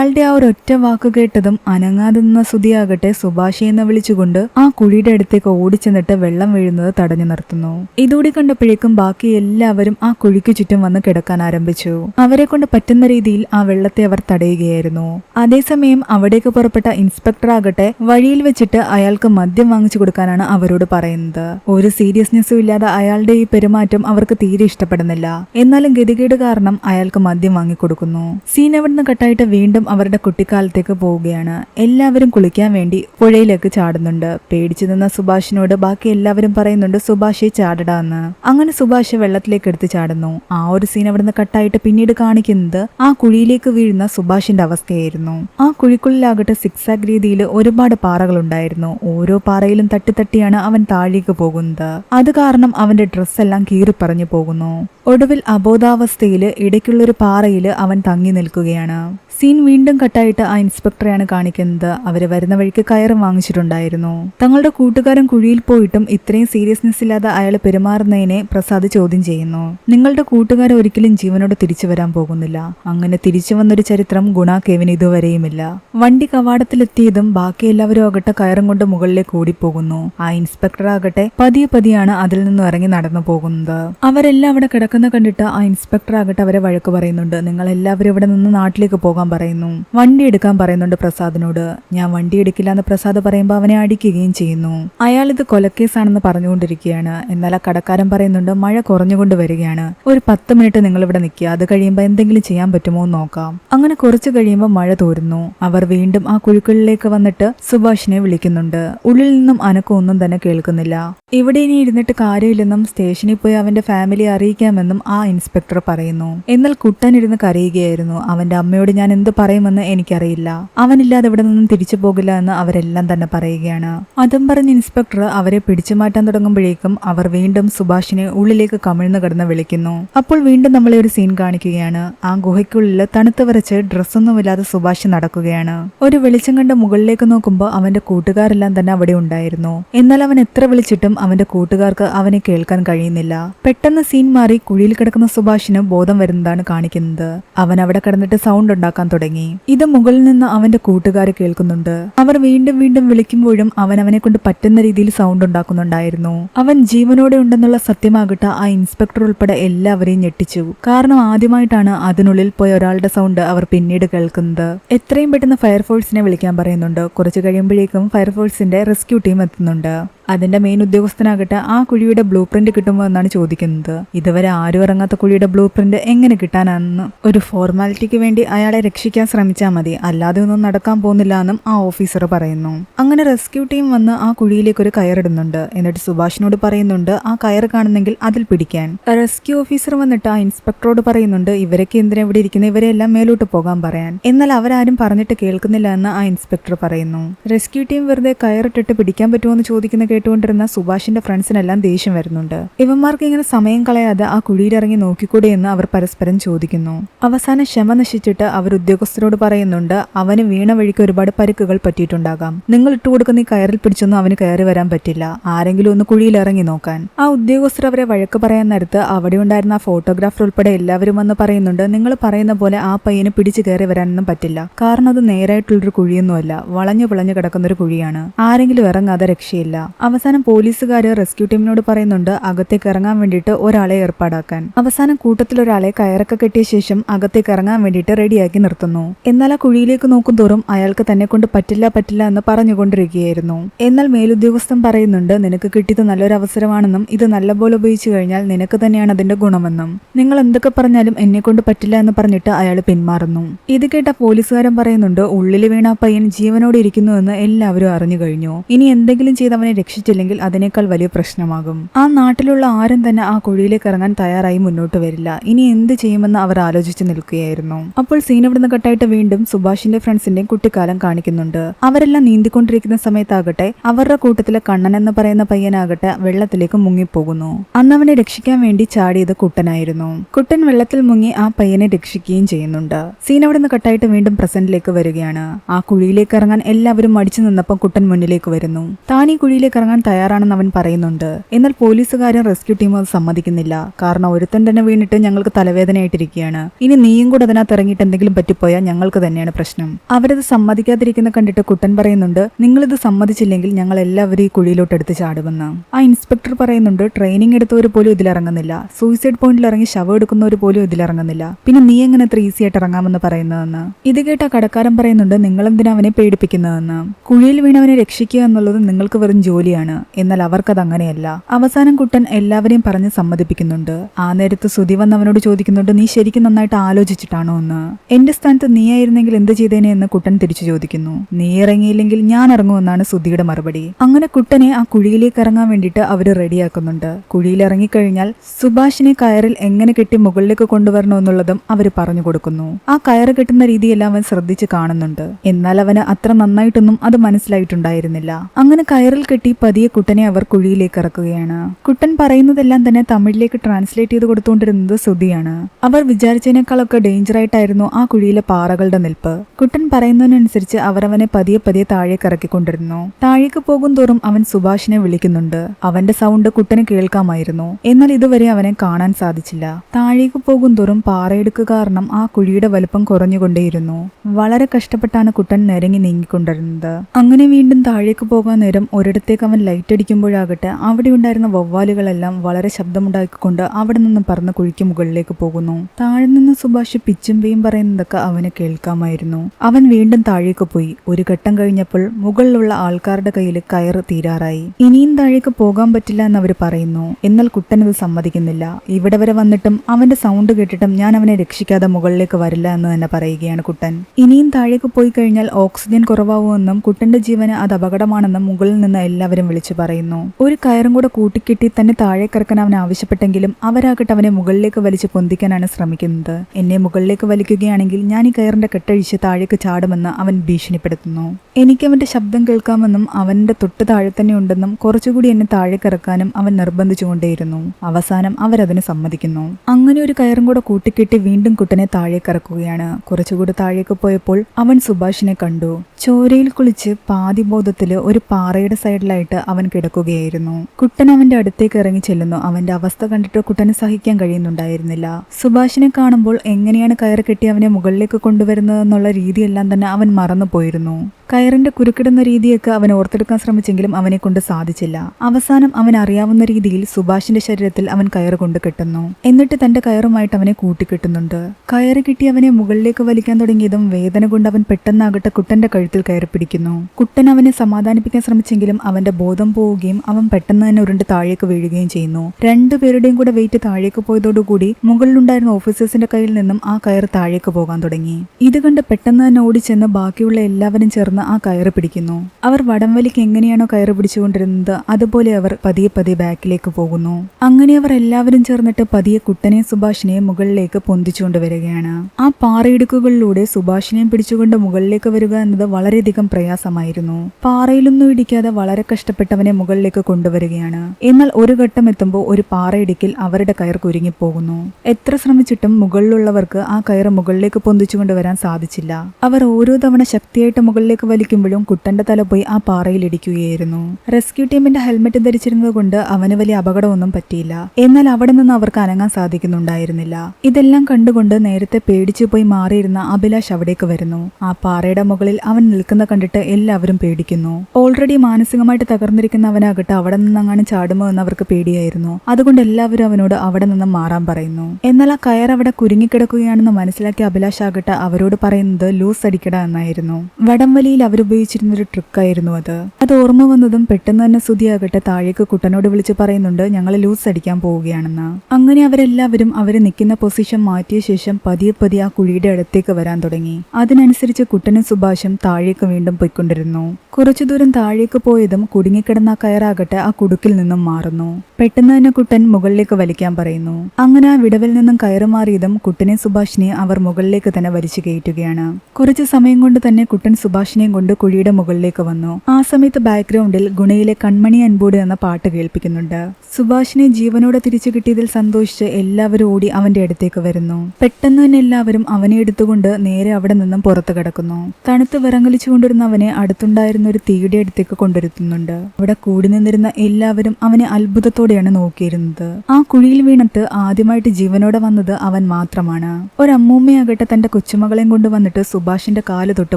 അയാളുടെ ആ ഒരൊറ്റ വാക്ക് കേട്ടതും അനങ്ങാതെ നിന്ന സുധിയാകട്ടെ സുഭാഷി എന്ന് വിളിച്ചുകൊണ്ട് ആ കുഴിയുടെ അടുത്തേക്ക് ഓടിച്ചെന്നിട്ട് വെള്ളം വീഴുന്നത് തടഞ്ഞു നിർത്തുന്നു. ഇതോടെ കണ്ടപ്പോഴേക്കും ബാക്കി എല്ലാവരും ആ കുഴിക്ക് ചുറ്റും വന്ന് കിടക്കാൻ ആരംഭിച്ചു. അവരെ കൊണ്ട് പറ്റുന്ന രീതിയിൽ ആ വെള്ളത്തെ അവർ തടയുകയായിരുന്നു. അതേസമയം അവിടേക്ക് പുറപ്പെട്ട ഇൻസ്പെക്ടർ ആകട്ടെ വഴിയിൽ വെച്ചിട്ട് അയാൾക്ക് മദ്യം വാങ്ങിച്ചു കൊടുക്കാനാണ് അവരോട് പറയുന്നത്. ഒരു സീരിയസ്നെസ്സും ഇല്ലാതെ അയാളുടെ ഈ പെരുമാറ്റം അവർക്ക് തീരെ ഇഷ്ടപ്പെടുന്നില്ല. എന്നാലും ഗതികേട് കാരണം അയാൾക്ക് മദ്യം വാങ്ങിക്കൊടുക്കുന്നു. സീൻ അവിടുന്ന് കട്ടായിട്ട് വീണ്ടും അവരുടെ കുട്ടിക്കാലത്തേക്ക് പോവുകയാണ്. എല്ലാവരും കുളിക്കാൻ വേണ്ടി പുഴയിലേക്ക് ചാടുന്നുണ്ട്. പേടിച്ചു നിന്ന സുഭാഷിനോട് ബാക്കി എല്ലാവരും പറയുന്നുണ്ട് സുഭാഷെ ചാടടാ എന്ന് അങ്ങനെ സുഭാഷ് വെള്ളത്തിലേക്ക് എടുത്ത് ചാടുന്നു. ആ ഒരു സീൻ അവിടുന്ന് കട്ടായിട്ട് പിന്നീട് കാണിക്കുന്നത് ആ കുഴിയിലേക്ക് വീഴുന്ന സുഭാഷിന്റെ അവസ്ഥയായിരുന്നു. ആ കുഴിക്കുള്ളിലാകട്ടെ സിക്സാഗ് രീതിയിൽ ഒരുപാട് പാറകൾ ഉണ്ടായിരുന്നു ഓരോ പാറയിലും തട്ടി തട്ടിയാണ് അവൻ താഴേക്ക് പോകുന്നത്. അത് കാരണം അവന്റെ ഡ്രസ്സെല്ലാം കീറിപ്പറഞ്ഞു പോകുന്നു. ഒടുവിൽ അബോധാവസ്ഥയിൽ ഇടയ്ക്കുള്ളൊരു പാറയിൽ അവൻ തങ്ങി നിൽക്കുകയാണ്. സീൻ വീണ്ടും കട്ടായിട്ട് ആ ഇൻസ്പെക്ടറെയാണ് കാണിക്കുന്നത്. അവർ വരുന്ന വഴിക്ക് കയറും വാങ്ങിച്ചിട്ടുണ്ടായിരുന്നു. തങ്ങളുടെ കൂട്ടുകാരൻ കുഴിയിൽ പോയിട്ടും ഇത്രയും സീരിയസ്നെസ് ഇല്ലാതെ അയാൾ പെരുമാറുന്നതിനെ പ്രസാദ് ചോദ്യം ചെയ്യുന്നു. നിങ്ങളുടെ കൂട്ടുകാരൻ ഒരിക്കലും ജീവനോട് തിരിച്ചു വരാൻ പോകുന്നില്ല. അങ്ങനെ തിരിച്ചു വന്നൊരു ചരിത്രം ഗുണ കെവിന് ഇതുവരെയുമില്ല. വണ്ടി കവാടത്തിലെത്തിയതും ബാക്കി എല്ലാവരും ആകട്ടെ കയറും കൊണ്ട് മുകളിലേക്ക് ഓടിപ്പോകുന്നു. ആ ഇൻസ്പെക്ടർ ആകട്ടെ പതിയെ പതിയാണ് അതിൽ നിന്നും ഇറങ്ങി നടന്നു പോകുന്നത്. അവരെല്ലാം അവിടെ കിടക്കുന്ന കണ്ടിട്ട് ആ ഇൻസ്പെക്ടർ ആകട്ടെ അവരെ വഴക്ക് പറയുന്നുണ്ട്. നിങ്ങൾ എല്ലാവരും ഇവിടെ നിന്ന് നാട്ടിലേക്ക് പോകാൻ പറയുന്നു. വണ്ടി എടുക്കാൻ പറയുന്നുണ്ട് പ്രസാദിനോട്. ഞാൻ വണ്ടി എടുക്കില്ല എന്ന് പ്രസാദ് പറയുമ്പോൾ അവനെ അടിക്കുകയും ചെയ്യുന്നു. അയാൾ ഇത് കൊലക്കേസാണെന്ന് പറഞ്ഞുകൊണ്ടിരിക്കുകയാണ്. എന്നാൽ ആ കടക്കാരൻ പറയുന്നുണ്ട് മഴ കുറഞ്ഞുകൊണ്ട് വരികയാണ്. ഒരു പത്ത് മിനിറ്റ് നിങ്ങൾ ഇവിടെ നിൽക്കുക. അത് കഴിയുമ്പോൾ എന്തെങ്കിലും ചെയ്യാൻ പറ്റുമോ എന്ന് നോക്കാം. അങ്ങനെ കുറച്ച് കഴിയുമ്പോൾ മഴ തോരുന്നു. അവർ വീണ്ടും ആ കുഴുക്കളിലേക്ക് വന്നിട്ട് സുഭാഷിനെ വിളിക്കുന്നുണ്ട്. ഉള്ളിൽ നിന്നും അനക്കൊന്നും തന്നെ കേൾക്കുന്നില്ല. ഇവിടെ ഇനി ഇരുന്നിട്ട് കാര്യമില്ലെന്നും സ്റ്റേഷനിൽ പോയി അവന്റെ ഫാമിലി അറിയിക്കാമെന്നും ആ ഇൻസ്പെക്ടർ പറയുന്നു. എന്നാൽ കുട്ടൻ ഇരുന്ന് കരയുകയായിരുന്നു. അവന്റെ അമ്മയോട് ഞാൻ എന്ത് പറയുമെന്ന് എനിക്കറിയില്ല. അവനില്ലാതെ ഇവിടെ നിന്നും തിരിച്ചു പോകില്ല എന്ന് അവരെല്ലാം തന്നെ പറയുകയാണ്. അതും പറഞ്ഞ് ഇൻസ്പെക്ടർ അവരെ പിടിച്ചു മാറ്റാൻ തുടങ്ങുമ്പോഴേക്കും അവർ വീണ്ടും സുഭാഷിനെ ഉള്ളിലേക്ക് കമിഴ്ന്നു കിടന്ന് വിളിക്കുന്നു. അപ്പോൾ വീണ്ടും നമ്മളെ ഒരു സീൻ കാണിക്കുകയാണ്. ആ ഗുഹയ്ക്കുള്ളിൽ തണുത്ത് വരച്ച് ഡ്രസ്സൊന്നുമില്ലാതെ സുഭാഷ് നടക്കുകയാണ്. ഒരു വെളിച്ചം കണ്ട് മുകളിലേക്ക് നോക്കുമ്പോൾ അവന്റെ കൂട്ടുകാരെല്ലാം തന്നെ അവിടെ ഉണ്ടായിരുന്നു. എന്നാൽ അവൻ എത്ര വിളിച്ചിട്ടും അവന്റെ കൂട്ടുകാർക്ക് അവനെ കേൾക്കാൻ കഴിയുന്നില്ല. പെട്ടെന്ന് സീൻ മാറി കുഴിയിൽ കിടക്കുന്ന സുഭാഷിന് ബോധം വരുന്നതാണ് കാണിക്കുന്നത്. അവൻ അവിടെ കിടന്നിട്ട് സൗണ്ട് ഉണ്ടാക്കാൻ തുടങ്ങി. ഇത് മുകളിൽ നിന്ന് അവന്റെ കൂട്ടുകാരെ കേൾക്കുന്നുണ്ട്. അവർ വീണ്ടും വീണ്ടും വിളിക്കുമ്പോഴും അവൻ അവനെ കൊണ്ട് പറ്റുന്ന രീതിയിൽ സൗണ്ട് ഉണ്ടാക്കുന്നുണ്ടായിരുന്നു. അവൻ ജീവനോടെ ഉണ്ടെന്നുള്ള സത്യമാകട്ടെ ആ ഇൻസ്പെക്ടർ ഉൾപ്പെടെ എല്ലാവരെയും ഞെട്ടിച്ചു. കാരണം ആദ്യമായിട്ടാണ് അതിനുള്ളിൽ പോയ ഒരാളുടെ സൗണ്ട് അവർ പിന്നീട് കേൾക്കുന്നത്. എത്രയും പെട്ടെന്ന് ഫയർഫോഴ്സിനെ വിളിക്കാൻ പറയുന്നുണ്ട്. കുറച്ച് കഴിയുമ്പോഴേക്കും ഫയർഫോഴ്സിന്റെ റെസ്ക്യൂ ടീം എത്തുന്നുണ്ട്. അതിന്റെ മെയിൻ ഉദ്യോഗസ്ഥനാകട്ടെ ആ കുഴിയുടെ ബ്ലൂ പ്രിന്റ് കിട്ടുമോ എന്നാണ് ചോദിക്കുന്നത്. ഇതുവരെ ആരും ഇറങ്ങാത്ത കുഴിയുടെ ബ്ലൂ പ്രിന്റ് എങ്ങനെ കിട്ടാനാണെന്ന്. ഒരു ഫോർമാലിറ്റിക്ക് വേണ്ടി അയാളെ രക്ഷിക്കാൻ ശ്രമിച്ചാൽ മതി. അല്ലാതെ ഒന്നും നടക്കാൻ പോകുന്നില്ല എന്നും ആ ഓഫീസർ പറയുന്നു. അങ്ങനെ റെസ്ക്യൂ ടീം വന്ന് ആ കുഴിയിലേക്ക് ഒരു കയറിടുന്നുണ്ട് എന്നിട്ട് സുഭാഷിനോട് പറയുന്നുണ്ട് ആ കയർ കാണുന്നെങ്കിൽ അതിൽ പിടിക്കാൻ. റെസ്ക്യൂ ഓഫീസർ വന്നിട്ട് ആ ഇൻസ്പെക്ടറോട് പറയുന്നുണ്ട് ഇവരൊക്കെ എന്തിനാ ഇവിടെ ഇരിക്കുന്ന? ഇവരെല്ലാം മേലോട്ട് പോകാൻ പറയാൻ. എന്നാൽ അവരാരും പറഞ്ഞിട്ട് കേൾക്കുന്നില്ല എന്ന് ആ ഇൻസ്പെക്ടർ പറയുന്നു. റെസ്ക്യൂ ടീം വെറുതെ കയറിട്ടിട്ട് പിടിക്കാൻ പറ്റുമോ എന്ന് ചോദിക്കുന്ന കേട്ടുകൊണ്ടിരുന്ന സുഭാഷിന്റെ ഫ്രണ്ട്സിനെല്ലാം ദേഷ്യം വരുന്നുണ്ട്. ഇവന്മാർക്ക് ഇങ്ങനെ സമയം കളയാതെ ആ കുഴിയിലിറങ്ങി നോക്കിക്കൂടെ എന്ന് അവർ പരസ്പരം ചോദിക്കുന്നു. അവസാനം ക്ഷമ നശിച്ചിട്ട് അവർ ഉദ്യോഗസ്ഥരോട് പറയുന്നുണ്ട് അവന് വീണ വഴിക്ക് ഒരുപാട് പരുക്കുകൾ പറ്റിയിട്ടുണ്ടാകാം. നിങ്ങൾ ഇട്ടുകൊടുക്കുന്ന ഈ കയറിൽ പിടിച്ചൊന്നും അവന് കയറി വരാൻ പറ്റില്ല. ആരെങ്കിലും ഒന്ന് കുഴിയിൽ ഇറങ്ങി നോക്കാൻ. ആ ഉദ്യോഗസ്ഥർ അവരെ വഴക്ക് പറയാൻ നേരത്ത് അവിടെ ഉണ്ടായിരുന്ന ആ ഫോട്ടോഗ്രാഫർ ഉൾപ്പെടെ എല്ലാവരും വന്ന് പറയുന്നുണ്ട് നിങ്ങൾ പറയുന്ന പോലെ ആ പയ്യന് പിടിച്ചു കയറി വരാനൊന്നും പറ്റില്ല. കാരണം അത് നേരായിട്ടുള്ളൊരു കുഴിയൊന്നുമല്ല. വളഞ്ഞു പിളഞ്ഞു കിടക്കുന്ന ഒരു കുഴിയാണ്. ആരെങ്കിലും ഇറങ്ങാതെ രക്ഷയില്ല. അവസാനം പോലീസുകാർ റെസ്ക്യൂ ടീമിനോട് പറയുന്നുണ്ട് അകത്തേക്ക് ഇറങ്ങാൻ വേണ്ടിയിട്ട് ഒരാളെ ഏർപ്പാടാക്കാൻ. അവസാനം കൂട്ടത്തിലൊരാളെ കയറൊക്കെ കെട്ടിയ ശേഷം അകത്തേക്ക് ഇറങ്ങാൻ വേണ്ടിയിട്ട് റെഡിയാക്കി നിർത്തുന്നു. എന്നാൽ ആ കുഴിയിലേക്ക് നോക്കും തോറും അയാൾക്ക് തന്നെ കൊണ്ട് പറ്റില്ല പറ്റില്ല എന്ന് പറഞ്ഞുകൊണ്ടിരിക്കുകയായിരുന്നു. എന്നാൽ മേലുദ്യോഗസ്ഥൻ പറയുന്നുണ്ട് നിനക്ക് കിട്ടിയത് നല്ലൊരു അവസരമാണെന്നും ഇത് നല്ലപോലെ ഉപയോഗിച്ചു കഴിഞ്ഞാൽ നിനക്ക് തന്നെയാണ് അതിന്റെ ഗുണമെന്നും. നിങ്ങൾ എന്തൊക്കെ പറഞ്ഞാലും എന്നെ കൊണ്ട് പറ്റില്ല എന്ന് പറഞ്ഞിട്ട് അയാൾ പിന്മാറുന്നു. ഇത് കേട്ട പോലീസുകാരൻ പറയുന്നുണ്ട് ഉള്ളിൽ വീണ പയ്യൻ ജീവനോടെ ഇരിക്കുന്നു എന്ന് എല്ലാവരും അറിഞ്ഞു കഴിഞ്ഞു. ഇനി എന്തെങ്കിലും ചെയ്ത് അവനെ രക്ഷിച്ചില്ലെങ്കിൽ അതിനേക്കാൾ വലിയ പ്രശ്നമാകും. ആ നാട്ടിലുള്ള ആരും തന്നെ ആ കുഴിയിലേക്ക് ഇറങ്ങാൻ തയ്യാറായി മുന്നോട്ട് വരില്ല. ഇനി എന്ത് ചെയ്യുമെന്ന് അവർ ആലോചിച്ച് നിൽക്കുകയായിരുന്നു. അപ്പോൾ സീൻ ഇവിടുന്ന് കട്ടായിട്ട് വീണ്ടും സുഭാഷിന്റെ ഫ്രണ്ട്സിന്റെ കുട്ടിക്കാലം കാണിക്കുന്നുണ്ട്. അവരെല്ലാം നീന്തിക്കൊണ്ടിരിക്കുന്ന സമയത്താകട്ടെ അവരുടെ കൂട്ടത്തിലെ കണ്ണൻ എന്ന് പറയുന്ന പയ്യനാകട്ടെ വെള്ളത്തിലേക്ക് മുങ്ങിപ്പോകുന്നു. അന്ന് അവനെ രക്ഷിക്കാൻ വേണ്ടി ചാടിയത് കുട്ടനായിരുന്നു. കുട്ടൻ വെള്ളത്തിൽ മുങ്ങി ആ പയ്യനെ രക്ഷിക്കുകയും ചെയ്യുന്നുണ്ട്. സീൻ അവിടുന്ന് കട്ടായിട്ട് വീണ്ടും പ്രസന്റിലേക്ക് വരികയാണ്. ആ കുഴിയിലേക്ക് ഇറങ്ങാൻ എല്ലാവരും മടിച്ചു നിന്നപ്പോൾ കുട്ടൻ മുന്നിലേക്ക് വരുന്നു. താൻ ഈ കുഴിയിലേക്ക് ഇറങ്ങാൻ തയ്യാറാണെന്ന് അവൻ പറയുന്നുണ്ട്. എന്നാൽ പോലീസുകാരും റെസ്ക്യൂ ടീമും അത് സമ്മതിക്കുന്നില്ല. കാരണം ഒരുത്തൻ തന്നെ വീണിട്ട് ഞങ്ങൾക്ക് തലവേദനയായിട്ടിരിക്കുകയാണ്. ഇനി നീയും കൂടെ അതിനകത്ത് ഇറങ്ങിയിട്ട് എന്തെങ്കിലും പറ്റിപ്പോയാൽ ഞങ്ങൾക്ക് തന്നെയാണ് പ്രശ്നം. അവരത് സമ്മതിക്കാതിരിക്കുന്ന കണ്ടിട്ട് കുട്ടൻ പറയുന്നുണ്ട് നിങ്ങളിത് സമ്മതിച്ചില്ലെങ്കിൽ ഞങ്ങൾ എല്ലാവരും ഈ കുഴിയിലോട്ട് എടുത്ത് ചാടുമെന്ന്. ആ ഇൻസ്പെക്ടർ പറയുന്നുണ്ട് ട്രെയിനിങ് എടുത്തവർ പോലും ഇതിലിറങ്ങുന്നില്ല. സൂയിസൈഡ് പോയിന്റിൽ ഇറങ്ങി ശവം എടുക്കുന്നവർ പോലും ഇതിലിറങ്ങുന്നില്ല. പിന്നെ നീ എങ്ങനെ അത്ര ഈസി ആയിട്ട് ഇറങ്ങാമെന്ന് പറയുന്നതെന്ന്? ഇത് കേട്ട കടക്കാരൻ പറയുന്നുണ്ട് നിങ്ങളെന്തിനാ അവനെ പേടിപ്പിക്കുന്നതെന്ന്? കുഴിയിൽ വീണവനെ രക്ഷിക്കുക എന്നുള്ളത് നിങ്ങൾക്ക് വെറും ജോലിയാണ് എന്നാൽ അവർക്കത് അങ്ങനെയല്ല. അവസാനം കുട്ടൻ എല്ലാവരെയും പറഞ്ഞ് സമ്മതിപ്പിക്കുന്നുണ്ട്. ആ നേരത്ത് സുധി വന്ന് അവനോട് ചോദിക്കുന്നുണ്ട് നീ ശരിക്കും നന്നായിട്ട് ആലോചിച്ചിട്ടാണോ എന്ന്? എന്റെ സ്ഥാനത്ത് നീയായിരുന്നെങ്കിൽ എന്ത് ചെയ്തേനെ? എന്ന് കുട്ടൻ തിരിച്ചു ചോദിക്കുന്നു. നീ ഇറങ്ങിയില്ലെങ്കിൽ ഞാൻ ഇറങ്ങുമെന്നാണ് സുധിയുടെ മറുപടി. അങ്ങനെ കുട്ടനെ ആ കുഴിയിലേക്ക് ഇറങ്ങാൻ വേണ്ടിയിട്ട് അവർ റെഡിയാക്കുന്നുണ്ട്. കുഴിയിൽ ഇറങ്ങിക്കഴിഞ്ഞാൽ സുഭാഷിനെ കയറിൽ എങ്ങനെ കെട്ടി മുകളിലേക്ക് കൊണ്ടുവരണോ എന്നുള്ളതും അവർ പറഞ്ഞു കൊടുക്കുന്നു. ആ കയറ് കെട്ടുന്ന രീതിയെല്ലാം അവൻ ശ്രദ്ധിച്ച് കാണുന്നുണ്ട്. എന്നാൽ അവന് അത്ര നന്നായിട്ടൊന്നും അത് മനസ്സിലായിട്ടുണ്ടായിരുന്നില്ല. അങ്ങനെ കയറിൽ കെട്ടി പതിയെ കുട്ടനെ അവർ കുഴിയിലേക്ക് ഇറക്കുകയാണ്. കുട്ടൻ പറയുന്നതെല്ലാം തന്നെ തമിഴിലേക്ക് ട്രാൻസ്ലേറ്റ് ചെയ്ത് കൊടുത്തുകൊണ്ടിരുന്നത് സുധിയാണ് അവർ വിചാരിച്ചതിനേക്കാളൊക്കെ ഡേഞ്ചർ ആയിട്ടായിരുന്നു ആ കുഴിയിലെ പാറകളുടെ നിൽപ്പ്. കുട്ടൻ പറയുന്നതിനനുസരിച്ച് അവരവനെ പതിയെ പതിയെ താഴേക്ക് ഇറക്കിക്കൊണ്ടിരുന്നു. താഴേക്ക് പോകും തോറും അവൻ സുഭാഷിനെ വിളിക്കുന്നുണ്ട്. അവന്റെ സൗണ്ട് കുട്ടന് കേൾക്കാമായിരുന്നു. എന്നാൽ ഇതുവരെ അവനെ കാണാൻ സാധിച്ചില്ല. താഴേക്ക് പോകും തോറും പാറയെടുക്ക് കാരണം ആ കുഴിയുടെ വലുപ്പം കുറഞ്ഞുകൊണ്ടേയിരുന്നു. വളരെ കഷ്ടപ്പെട്ടാണ് കുട്ടൻ നിരങ്ങി നീങ്ങിക്കൊണ്ടിരുന്നത്. അങ്ങനെ വീണ്ടും താഴേക്ക് പോകാൻ നേരം ഒരിടത്തേക്ക് അവൻ ലൈറ്റ് അടിക്കുമ്പോഴാകട്ടെ അവിടെ ഉണ്ടായിരുന്ന വവ്വാലുകളെല്ലാം വളരെ ശബ്ദമുണ്ടാക്കിക്കൊണ്ട് അവിടെ നിന്ന് പറന്ന് കുഴിക്ക് മുകളിലേക്ക് പോകുന്നു. താഴെ നിന്ന് സുഭാഷ് പിച്ചുമ്പയും പറയുന്നതൊക്കെ അവന് കേൾക്കാമായിരുന്നു. അവൻ വീണ്ടും താഴേക്ക് പോയി. ഒരു ഘട്ടം കഴിഞ്ഞപ്പോൾ മുകളിലുള്ള ആൾക്കാരുടെ കയ്യിൽ കയറ് തീരാറായി. ഇനിയും താഴേക്ക് പോകാൻ പറ്റില്ല എന്ന് അവർ പറയുന്നു. എന്നാൽ കുട്ടൻ ഇത് സമ്മതിക്കുന്നില്ല. ഇവിടെ വരെ വന്നിട്ടും അവന്റെ സൗണ്ട് കേട്ടിട്ടും ഞാൻ അവനെ രക്ഷിക്കാതെ മുകളിലേക്ക് വരില്ല എന്ന് തന്നെ പറയുകയാണ് കുട്ടൻ. ഇനിയും താഴേക്ക് പോയി കഴിഞ്ഞാൽ ഓക്സിജൻ കുറവാകുമെന്നും കുട്ടന്റെ ജീവന് അത് അപകടമാണെന്നും മുകളിൽ നിന്ന് എല്ലാവരും വിളിച്ചു പറയുന്നു. ഒരു കയറും കൂടെ കൂട്ടിക്കെട്ടി തന്നെ താഴെ കിറക്കാൻ അവൻ ആവശ്യപ്പെട്ടെങ്കിലും അവരാകട്ടെ അവനെ മുകളിലേക്ക് വലിച്ചു പൊന്തിക്കാനാണ് ശ്രമിക്കുന്നത്. എന്നെ മുകളിലേക്ക് വലിക്കുകയാണെങ്കിൽ ഞാൻ ഈ കയറിന്റെ കെട്ടഴിച്ച് താഴേക്ക് ചാടുമെന്ന് അവൻ ഭീഷണിപ്പെടുത്തുന്നു. എനിക്ക് അവന്റെ ശബ്ദം കേൾക്കാമെന്നും അവന്റെ തൊട്ട് താഴെ തന്നെ ഉണ്ടെന്നും കുറച്ചുകൂടി എന്നെ താഴെ കിറക്കാനും അവൻ നിർബന്ധിച്ചുകൊണ്ടേയിരുന്നു. അവസാനം അവരതിന് സമ്മതിക്കുന്നു. അങ്ങനെ ഒരു കയറും കൂടെ കൂട്ടിക്കെട്ടി വീണ്ടും കുട്ടനെ താഴെ കിറക്കുകയാണ്. കുറച്ചുകൂടി താഴേക്ക് പോയപ്പോൾ അവൻ സുഭാഷിനെ കണ്ടു. ചോരയിൽ കുളിച്ച് പാതിബോധത്തിൽ ഒരു പാറയുടെ സൈഡിലായിട്ട് അവൻ കിടക്കുകയായിരുന്നു. കുട്ടൻ അവന്റെ അടുത്തേക്ക് ഇറങ്ങി ചെല്ലുന്നു. അവന്റെ അവസ്ഥ കണ്ടിട്ട് കുട്ടന് സഹിക്കാൻ കഴിയുന്നുണ്ടായിരുന്നില്ല. സുഭാഷിനെ കാണുമ്പോൾ എങ്ങനെയാണ് കയറ് കെട്ടി അവനെ മുകളിലേക്ക് കൊണ്ടുവരുന്നതെന്നുള്ള രീതിയെല്ലാം തന്നെ അവൻ മറന്നു പോയിരുന്നു. കയറിന്റെ കുരുക്കിടുന്ന രീതിയൊക്കെ അവൻ ഓർത്തെടുക്കാൻ ശ്രമിച്ചെങ്കിലും അവനെ കൊണ്ട് സാധിച്ചില്ല. അവസാനം അവൻ അറിയാവുന്ന രീതിയിൽ സുഭാഷിന്റെ ശരീരത്തിൽ അവൻ കയറ് കൊണ്ട് കെട്ടുന്നു. എന്നിട്ട് തന്റെ കയറുമായിട്ട് അവനെ കൂട്ടിക്കെട്ടുന്നുണ്ട്. കയറ് കിട്ടി അവനെ മുകളിലേക്ക് വലിക്കാൻ തുടങ്ങിയതും വേദന കൊണ്ട് അവൻ പെട്ടെന്നാകട്ടെ കുട്ടന്റെ കഴുത്തിൽ കയറി പിടിക്കുന്നു. കുട്ടൻ അവനെ സമാധാനിപ്പിക്കാൻ ശ്രമിച്ചെങ്കിലും അവന്റെ ബോധം പോവുകയും അവൻ പെട്ടെന്ന് തന്നെ ഉരുണ്ട് താഴേക്ക് വീഴുകയും ചെയ്യുന്നു. രണ്ടുപേരുടെയും കൂടെ വെയിറ്റ് താഴേക്ക് പോയതോടുകൂടി മുകളിലുണ്ടായിരുന്ന ഓഫീസേഴ്സിന്റെ കയ്യിൽ നിന്നും ആ കയർ താഴേക്ക് പോകാൻ തുടങ്ങി. ഇത് കണ്ട് പെട്ടെന്ന് തന്നെ ഓടിച്ചെന്ന് ബാക്കിയുള്ള എല്ലാവരും ചേർന്ന് ആ കയർ പിടിക്കുന്നു. അവർ വടംവലിക്ക് എങ്ങനെയാണോ കയറ് പിടിച്ചുകൊണ്ടിരുന്നത് അതുപോലെ അവർ പതിയെ പതിയെ ബാക്കിലേക്ക് പോകുന്നു. അങ്ങനെ അവർ എല്ലാവരും ചേർന്നിട്ട് പതിയെ കുട്ടനെയും സുഭാഷിനെയും മുകളിലേക്ക് പൊന്തിച്ചുകൊണ്ട് വരികയാണ്. ആ പാറയിടുക്കുകളിലൂടെ സുഭാഷിനെയും പിടിച്ചുകൊണ്ട് മുകളിലേക്ക് വരിക എന്നത് വളരെയധികം പ്രയാസമായിരുന്നു. പാറയിലൊന്നും ഇടിക്കാതെ വളരെ കഷ്ടപ്പെട്ടവനെ മുകളിലേക്ക് കൊണ്ടുവരികയാണ്. എന്നാൽ ഒരു ഘട്ടം എത്തുമ്പോൾ ഒരു പാറയിടുക്കിൽ അവരുടെ കയർ കുരുങ്ങിപ്പോകുന്നു. എത്ര ശ്രമിച്ചിട്ടും മുകളിലുള്ളവർക്ക് ആ കയർ മുകളിലേക്ക് പൊന്തിച്ചുകൊണ്ട് വരാൻ സാധിച്ചില്ല. അവർ ഓരോ തവണ ശക്തിയായിട്ട് മുകളിലേക്ക് വലിക്കുമ്പോഴും കുട്ടന്റെ തല പോയി ആ പാറയിൽ ഇടിക്കുകയായിരുന്നു. റെസ്ക്യൂ ടീമിന്റെ ഹെൽമെറ്റ് ധരിച്ചിരുന്നത് കൊണ്ട് അവന് വലിയ അപകടമൊന്നും പറ്റിയില്ല. എന്നാൽ അവിടെ നിന്ന് അവർക്ക് അനങ്ങാൻ സാധിക്കുന്നുണ്ടായിരുന്നില്ല. ഇതെല്ലാം കണ്ടുകൊണ്ട് നേരത്തെ പേടിച്ചു പോയി മാറിയിരുന്ന അഭിലാഷ് അവിടേക്ക് വരുന്നു. ആ പാറയുടെ മുകളിൽ അവൻ നിൽക്കുന്ന കണ്ടിട്ട് എല്ലാവരും പേടിക്കുന്നു. ഓൾറെഡി മാനസികമായിട്ട് തകർന്നിരിക്കുന്ന അവനാകട്ടെ അവിടെ നിന്നങ്ങാനും ചാടുമോ എന്ന് അവർക്ക് പേടിയായിരുന്നു. അതുകൊണ്ട് എല്ലാവരും അവനോട് അവിടെ നിന്ന് മാറാൻ പറയുന്നു. എന്നാൽ ആ കയർ അവിടെ കുരുങ്ങിക്കിടക്കുകയാണെന്ന് മനസ്സിലാക്കിയ അഭിലാഷ് ആകട്ടെ അവരോട് പറയുന്നത് ലൂസ് അടിക്കട എന്നായിരുന്നു. വടംവലിയിൽ അവരുപയോഗിച്ചിരുന്ന ഒരു ട്രിക്കായിരുന്നു അത്. അത് ഓർമ്മ വന്നതും പെട്ടെന്ന് തന്നെ സുതിയാകട്ടെ താഴേക്ക് കുട്ടനോട് വിളിച്ച് പറയുന്നുണ്ട് ഞങ്ങൾ ലൂസ് അടിക്കാൻ പോവുകയാണെന്ന്. അങ്ങനെ അവരെല്ലാവരും അവർ നിൽക്കുന്ന പൊസിഷൻ മാറ്റിയ ശേഷം പതിയെ പതിയെ ആ കുഴിയുടെ അടുത്തേക്ക് വരാൻ തുടങ്ങി. അതിനനുസരിച്ച് കുട്ടനും സുഭാഷും താഴേക്ക് വീണ്ടും പോയിക്കൊണ്ടിരുന്നു. കുറച്ചു ദൂരം താഴേക്ക് പോയതും കുടുങ്ങിക്കിടന്ന കയറാകട്ടെ ആ കുടുക്കിൽ നിന്നും മാറുന്നു. പെട്ടെന്ന് തന്നെ കുട്ടൻ മുകളിലേക്ക് വലിക്കാൻ പറയുന്നു. അങ്ങനെ ആ വിടവിൽ നിന്നും കയറുമാറിയതും കുട്ടനെ സുഭാഷിനെ അവർ മുകളിലേക്ക് തന്നെ വലിച്ചു കയറ്റുകയാണ്. കുറച്ചു സമയം കൊണ്ട് തന്നെ കുട്ടൻ സുഭാഷിനെയും കൊണ്ട് കുഴിയുടെ മുകളിലേക്ക് വന്നു. ആ സമയത്ത് ബാക്ക്ഗ്രൗണ്ടിൽ ഗുണയിലെ കൺമണി അൻപൂട് എന്ന പാട്ട് കേൾപ്പിക്കുന്നുണ്ട്. സുഭാഷിനെ ജീവനോടെ തിരിച്ചു കിട്ടിയതിൽ സന്തോഷിച്ച് എല്ലാവരും ഓടി അവന്റെ അടുത്തേക്ക് വരുന്നു. പെട്ടെന്ന് തന്നെ എല്ലാവരും അവനെ എടുത്തുകൊണ്ട് നേരെ അവിടെ നിന്നും പുറത്തു കിടക്കുന്നു. തണുത്ത് വിറങ്ങലിച്ചുകൊണ്ടിരുന്ന അവനെ അടുത്തുണ്ടായിരുന്ന ഒരു തീയുടെ അടുത്തേക്ക് കൊണ്ടുവരുത്തുന്നുണ്ട്. അവിടെ കൂടി നിന്നിരുന്ന എല്ലാവരും അവനെ അത്ഭുതത്തോടെയാണ് നോക്കിയിരുന്നത്. ആ കുഴിയിൽ വീണിട്ട് ആദ്യമായിട്ട് ജീവനോടെ വന്നത് അവൻ മാത്രമാണ്. ഒരമ്മൂമ്മയാകട്ടെ തന്റെ കൊച്ചുമകളെയും കൊണ്ട് വന്നിട്ട് സുഭാഷിന്റെ കാൽ തൊട്ട്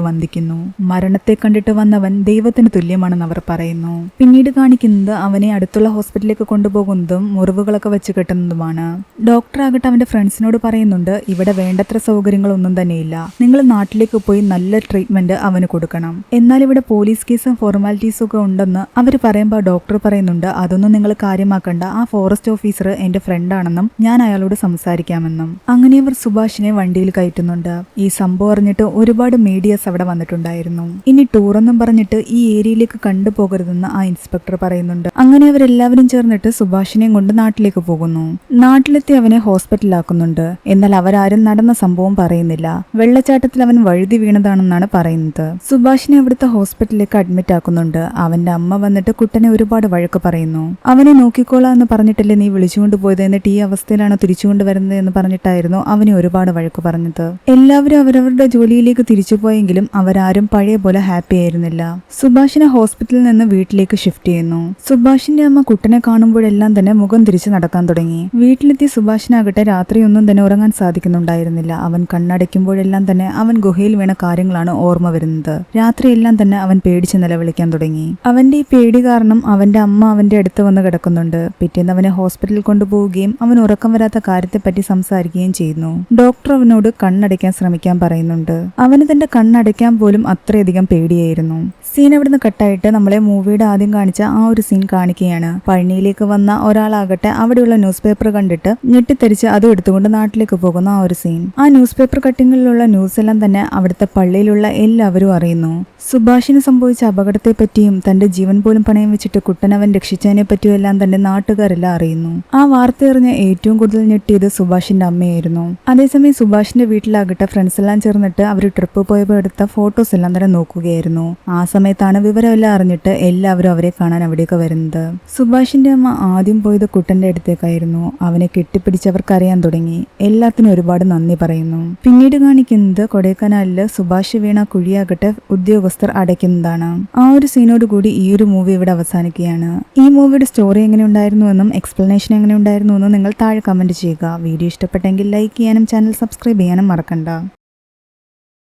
വന്ദിക്കുന്നു. മരണത്തെ കണ്ടിട്ട് വന്നവൻ ദൈവത്തിന് തുല്യമാണെന്ന് അവർ പറയുന്നു. പിന്നീട് കാണിക്കുന്നത് അവനെ അടുത്തുള്ള ഹോസ്പിറ്റലിലേക്ക് കൊണ്ടുപോകുന്നതും മുറിവുകളൊക്കെ വെച്ച് കെട്ടുന്നതുമാണ്. ഡോക്ടർ ആകട്ടെ അവന്റെ ഫ്രണ്ട്സിനോട് പറയുന്നുണ്ട് ഇവിടെ വേണ്ടത്ര സൗകര്യങ്ങളൊന്നും തന്നെയില്ല. നിങ്ങൾ നാട്ടിലേക്ക് പോയി നല്ല ട്രീറ്റ്മെന്റ് അവന് കൊടുക്കണം. എന്നാൽ ഇവിടെ പോലീസ് കേസും ഫോർമാലിറ്റീസും ഒക്കെ ഉണ്ടെന്ന് അവർ പറയുമ്പോൾ ഡോക്ടർ പറയുന്നുണ്ട് അതൊന്നും നിങ്ങൾ കാര്യമാക്കണ്ട. ആ ഫോറസ്റ്റ് ഓഫീസർ എന്റെ ഫ്രണ്ടാണെന്നും ഞാൻ അയാളോട് സംസാരിക്കാമെന്നും. അങ്ങനെ അവർ സുഭാഷിനെ വണ്ടിയിൽ കയറ്റുന്നുണ്ട്. ഈ സംഭവം അറിഞ്ഞിട്ട് ഒരുപാട് മീഡിയസ് അവിടെ വന്നിട്ടുണ്ടായിരുന്നു. ഇനി ടൂർ ഒന്നും പറഞ്ഞിട്ട് ഈ ഏരിയയിലേക്ക് കണ്ടുപോകരുതെന്ന് ആ ഇൻസ്പെക്ടർ പറയുന്നുണ്ട്. അങ്ങനെ അവരെല്ലാവരും ചേർന്നിട്ട് സുഭാഷിനെയും കൊണ്ട് നാട്ടിലേക്ക് പോകുന്നു. നാട്ടിലെത്തി അവനെ ഹോസ്പിറ്റലാക്കുന്നുണ്ട് എന്നാൽ അവരാരും നടന്ന സംഭവം പറയുന്നില്ല. വെള്ളച്ചാട്ടത്തിൽ അവൻ വഴുതി വീണതാണെന്നാണ് പറയുന്നത്. സുഭാഷിനെ അവിടുത്തെ ഹോസ്പിറ്റലിലേക്ക് അഡ്മിറ്റ് ആക്കുന്നുണ്ട്. അവന്റെ അമ്മ വന്നിട്ട് കുട്ടനെ ഒരുപാട് വഴക്ക് പറയുന്നു. അവനെ നോക്കിക്കോളാം എന്ന് പറഞ്ഞിട്ടല്ലേ നീ വിളിച്ചുകൊണ്ട് പോയത്? എന്നിട്ട് ഈ അവസ്ഥയിലാണ് തിരിച്ചുകൊണ്ട് വരുന്നത് എന്ന് പറഞ്ഞിട്ടായിരുന്നു അവനെ ഒരുപാട് വഴക്ക് പറഞ്ഞത്. എല്ലാവരും അവരവരുടെ ജോലിയിലേക്ക് തിരിച്ചു പോയെങ്കിലും അവരാരും പഴയ പോലെ ഹാപ്പി ആയിരുന്നില്ല. സുഭാഷിനെ ഹോസ്പിറ്റലിൽ നിന്ന് വീട്ടിലേക്ക് ഷിഫ്റ്റ് ചെയ്യുന്നു. സുഭാഷിന്റെ അമ്മ കുട്ടനെ കാണുമ്പോഴെല്ലാം തന്നെ മുഖം തിരിച്ചു നടക്കാൻ തുടങ്ങി. വീട്ടിലെത്തിയ സുഭാഷിനാകട്ടെ രാത്രിയൊന്നും തന്നെ ഉറങ്ങാൻ സാധിക്കുന്നുണ്ടായിരുന്നില്ല. അവൻ കണ്ണടയ്ക്കുമ്പോഴെല്ലാം തന്നെ അവൻ ഗുഹയിൽ വീണ കാര്യങ്ങളാണ് ഓർമ്മ വരുന്നത്. രാത്രിയെല്ലാം തന്നെ അവൻ പേടിച്ച് നിലവിളിക്കാൻ തുടങ്ങി. അവന്റെ പേടി കാരണം അവന്റെ അമ്മ അവന്റെ അടുത്ത് വന്ന് കിടക്കുന്നുണ്ട്. പിറ്റേന്ന് അവനെ ഹോസ്പിറ്റലിൽ കൊണ്ടുപോവുകയും അവൻ ഉറക്കം വരാത്ത കാര്യത്തെപ്പറ്റി സംസാരിക്കുകയും ചെയ്യുന്നു. ഡോക്ടർ അവനോട് കണ്ണടയ്ക്കാൻ ശ്രമിക്കാൻ പറയുന്നുണ്ട്. അവന് തന്റെ കണ്ണടയ്ക്കാൻ പോലും അത്രയധികം പേടിയായിരുന്നു. സീൻ അവിടുന്ന് കട്ടായിട്ട് നമ്മളെ മൂവിയുടെ ആദ്യം കാണിച്ച ആ ഒരു സീൻ കാണിക്കുകയാണ്. പഴനിയിലേക്ക് വന്ന ഒരാളാകട്ടെ അവിടെയുള്ള ന്യൂസ് പേപ്പർ കണ്ടിട്ട് ഞെട്ടിത്തെരിച്ച് അത് എടുത്തുകൊണ്ട് നാട്ടിലേക്ക് പോകുന്ന ആ ഒരു സീൻ ആ ന്യൂസ് പേപ്പർ കട്ടിങ്ങിലുള്ള ന്യൂസ് എല്ലാം തന്നെ അവിടുത്തെ പള്ളിയിലുള്ള എല്ലാവരും അറിയുന്നു. സുഭാഷിന് സംഭവിച്ച അപകടത്തെപ്പറ്റിയും തന്റെ ജീവൻ പോലും പണയം വെച്ചിട്ട് കുട്ടനവൻ രക്ഷിച്ചതിനെ പറ്റിയെല്ലാം തന്റെ നാട്ടുകാരെല്ലാം അറിയുന്നു. ആ വാർത്ത അറിഞ്ഞ ഏറ്റവും കൂടുതൽ ഞെട്ടിയത് സുഭാഷിന്റെ അമ്മയായിരുന്നു. അതേസമയം സുഭാഷിന്റെ വീട്ടിലാകട്ടെ ഫ്രണ്ട്സ് എല്ലാം ചേർന്നിട്ട് അവർ ട്രിപ്പ് പോയപ്പോൾ എടുത്ത ഫോട്ടോസ് എല്ലാം തന്നെ നോക്കുകയായിരുന്നു. ആ സമയത്താണ് വിവരമെല്ലാം അറിഞ്ഞിട്ട് എല്ലാവരും അവരെ കാണാൻ അവിടെയൊക്കെ വരുന്നത്. സുഭാഷിന്റെ അമ്മ ആദ്യം പോയത് കുട്ടന്റെ അടുത്തേക്കായിരുന്നു. അവനെ കെട്ടിപ്പിടിച്ചവർക്കറിയാൻ തുടങ്ങി. എല്ലാത്തിനും ഒരുപാട് നന്ദി പറയുന്നു. പിന്നീട് കാണിക്കുന്നത് കൊടൈക്കനാലിൽ സുഭാഷ് വീണ കുഴിയാകട്ടെ ഉദ്യോഗസ്ഥർ അടയ്ക്കുന്നതാണ്. ആ ഒരു സീനോട് കൂടി ഈ ഒരു മൂവി ഇവിടെ അവസാനിക്കുകയാണ്. ഈ മൂവിയുടെ സ്റ്റോറി എങ്ങനെ ഉണ്ടായിരുന്നു എന്നും എക്സ്പ്ലനേഷൻ എങ്ങനെ ഉണ്ടായിരുന്നു എന്നും നിങ്ങൾ താഴെ കമന്റ് ചെയ്യുക. വീഡിയോ ഇഷ്ടപ്പെട്ടെങ്കിൽ ലൈക്ക് ചെയ്യാനും ചാനൽ സബ്സ്ക്രൈബ് ചെയ്യാനും മറക്കണ്ട.